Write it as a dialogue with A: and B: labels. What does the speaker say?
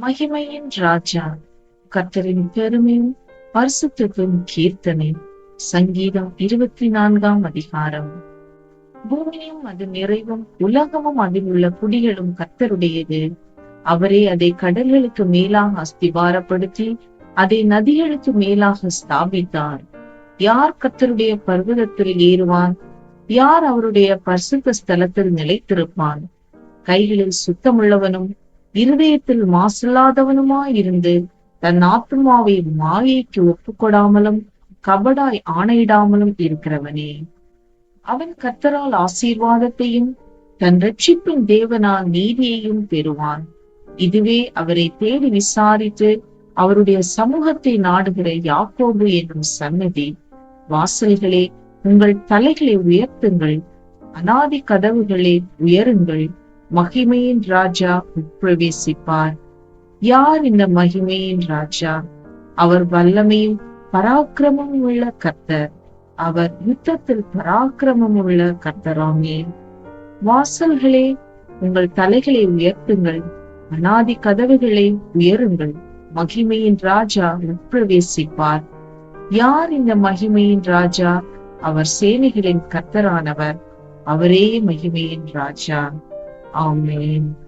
A: மகிமையின் ராஜா கர்த்தரின் பெருமையும் பரிசுத்தத்தின் கீர்த்தனை. சங்கீதம் இருபத்தி நான்காம் அதிகாரம். பூமியும் அது நிறைவும் உலகமும் அதில் உள்ள குடிகளும் கர்த்தருடையது. அவரே அதை கடல்களுக்கு மேலாக அஸ்திவாரப்படுத்தி அதை நதிகளுக்கு மேலாக ஸ்தாபித்தார். யார் கர்த்தருடைய பர்வதத்தில் ஏறுவான்? யார் அவருடைய பரிசுத்த ஸ்தலத்தில் நிலைத்திருப்பான்? கைகளில் சுத்தமுள்ளவனும் இருதயத்தில் மாசில்லாதவனுமாயிருந்து தன் ஆத்மாவை மாயைக்கு ஒப்புக்கொடாமலும் கபடாய் ஆணையிடாமலும் இருக்கிறவனே. அவன் கத்தரால் ஆசீர்வாதத்தையும் தன் ரட்சிப்பின் தேவனால் நீதியையும் பெறுவான். இதுவே அவரை தேடி விசாரித்து அவருடைய சமூகத்தை நாடுகிற யாக்கோபு என்னும் சன்னதி வாசல்களே உங்கள் தலைகளை உயர்த்துங்கள் அனாதி கதவுகளே உயருங்கள். மகிமையின் ராஜா உட்பிரவேசிப்பார் யார் இந்த மகிமையின் ராஜா? அவர் வல்லமையும் பராக்கிரமும் உள்ள கர்த்தர். அவர் யுத்தத்தில் பராக்கிரமம் உள்ள கர்த்தராமே. வாசல்களே உங்கள் தலைகளை உயர்த்துங்கள். அனாதி கதவுகளை உயருங்கள். மகிமையின் ராஜா உட்பிரவேசிப்பார் யார் இந்த மகிமையின் ராஜா? அவர் சேனைகளின் கர்த்தரானவர். அவரே மகிமையின் ராஜா. Amen.